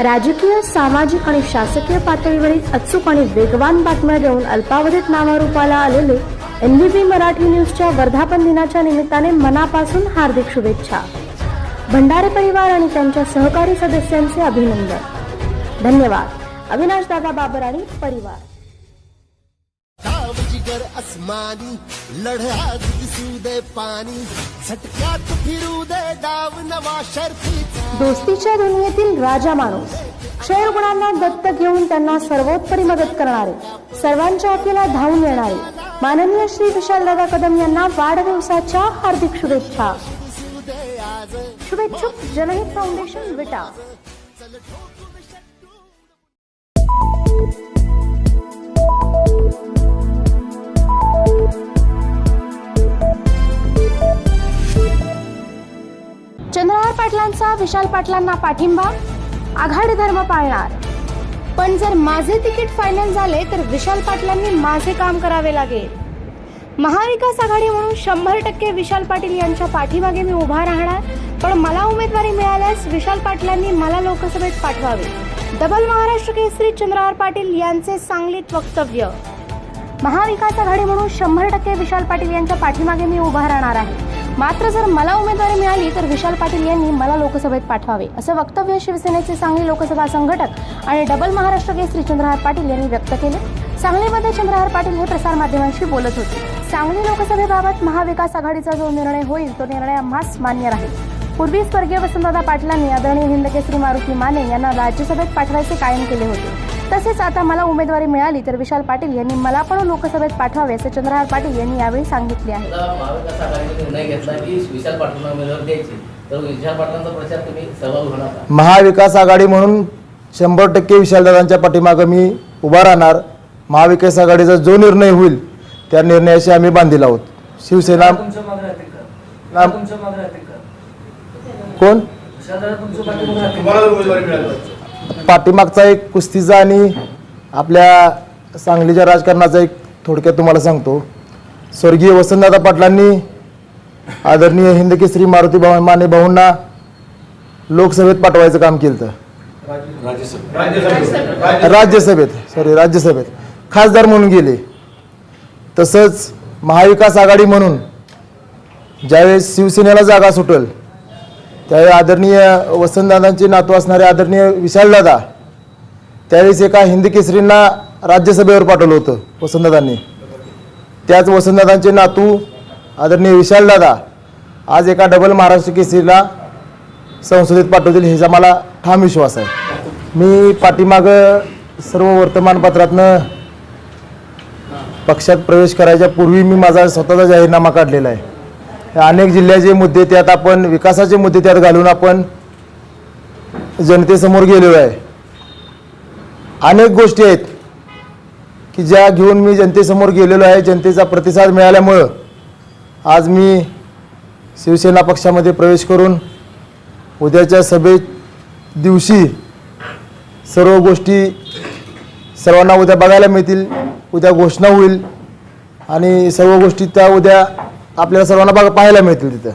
राजकीय सामाजिक आणि शासकीय पातळीवरील अचूक आणि वेगवान बातम्या देऊन अल्पावधीत नावारूपाला आलेले एनबीपी मराठी न्यूजच्या वर्धापन दिनाच्या निमित्ताने मनापासून हार्दिक शुभेच्छा. भंडारे परिवार आणि त्यांच्या सहकारी सदस्यांचे अभिनंदन. धन्यवाद. अविनाश दादा बाबर आणि परिवार. जिगर अस्मानी लढा दिसू दे पाणी झटक्यात फिरू दे डाव नवा शर्तीचा दोस्तीच्या दुनियेतील राजा माणूस क्षय रुग्णांना दत्तक घेऊन त्यांना सर्वोत्तरी मदत करणारे सर्वांच्या अखेला धावून येणारे माननीय श्री विशालदादा कदम यांना वाढदिवसाच्या हार्दिक शुभेच्छा. शुभेच्छुक जनहित फाउंडेशन विटा. विशाल पाटलांचा विशाल पाटलांना पाठिंबा आघाडी धर्म पाळणार. पण जर माझे तिकीट फायनल झाले तर विशाल पाटलांनी माझे काम करावे लागेल. महाविकास आघाडी म्हणून शंभर टक्के विशाल पाटील यांच्या पाठीमागे मी उभा राहणार पण मला उमेदवारी मिळाल्यास विशाल पाटलांनी मला लोकसभेत पाठवावे. डबल महाराष्ट्र केसरी चंद्रहार पाटील यांचे सांगलीत वक्तव्य. महाविकास आघाडी म्हणून शंभर टक्के विशाल पाटील यांच्या पाठीमागे मी उभा राहणार आहे. मात्र जर मला उमेदवारी मिळाली तर विशाल पाटील यांनी मला लोकसभेत पाठवावे. असं वक्तव्य शिवसेनेचे सांगली लोकसभा संघटक आणि डबल महाराष्ट्र केसरी चंद्रहार पाटील यांनी व्यक्त केले. सांगलीमध्ये चंद्रहार पाटील हे प्रसारमाध्यमांशी बोलत होते. सांगली लोकसभेबाबत महाविकास आघाडीचा जो निर्णय होईल तो निर्णय आम्हास मान्य राहील. पूर्वी स्वर्गीय वसंतदादा पाटलांनी आदरणीय हिंदकेसरी मारुती माने यांना राज्यसभेत पाठवायचे कायम केले होते. तसेच आता मला उमेदवारी मिळाली तर विशाल पाटील यांनी मला पण लोकसभेत पाठवावे असे चंद्रहार पाटील यांनी यावेळी सांगितले आहे. महाविकास आघाडीने निर्णय घेतला की विशाल पाटलांना उमेदवार द्यायची. तर विशाल पाटलांचा प्रचार तुम्ही सहभाग होणार का? महाविकास आघाडी म्हणून शंभर टक्के विशालदादांच्या पाठीमागं मी उभा राहणार. महाविकास आघाडीचा जो निर्णय होईल त्या निर्णयाशी आम्ही बांधील आहोत. शिवसेना कोण? पाठीमागचा एक कुस्तीचा आणि आपल्या सांगलीच्या राजकारणाचा एक थोडक्यात तुम्हाला सांगतो. स्वर्गीय वसंतदादा पाटलांनी आदरणीय हिंदकेसरी मारुती भाऊ माने भाऊंना लोकसभेत पाठवायचं काम केलं राज्यसभेत सॉरी राज्यसभेत. खासदार म्हणून गेले. तसंच महाविकास आघाडी म्हणून ज्यावेळेस शिवसेनेला जागा सुटेल त्यावेळी आदरणीय वसंतदादांचे नातू असणारे आदरणीय विशालदादा त्यावेळेस एका हिंद केसरींना राज्यसभेवर पाठवलं होतं वसंतदादांनी. त्याच वसंतदादांचे नातू आदरणीय विशालदादा आज एका डबल महाराष्ट्र केसरीला संसदेत पाठवतील ह्याचा मला ठाम विश्वास आहे. मी पाठीमागं सर्व वर्तमानपत्रातनं पक्षात प्रवेश करायच्या पूर्वी मी माझा स्वतःचा जाहीरनामा काढलेला आहे. अनेक जिल्ह्याचे मुद्दे त्यात आपण विकासाचे मुद्दे त्यात घालून आपण जनतेसमोर गेलेलो आहे. अनेक गोष्टी आहेत की ज्या घेऊन मी जनतेसमोर गेलेलो आहे. जनतेचा प्रतिसाद मिळाल्यामुळं आज मी शिवसेना पक्षामध्ये प्रवेश करून उद्याच्या सभे दिवशी सर्व गोष्टी सर्वांना उद्या बघायला मिळतील. उद्या घोषणा होईल आणि सर्व गोष्टी त्या उद्या आपल्याला सर्वांना बघा पाहायला मिळतील तिथं.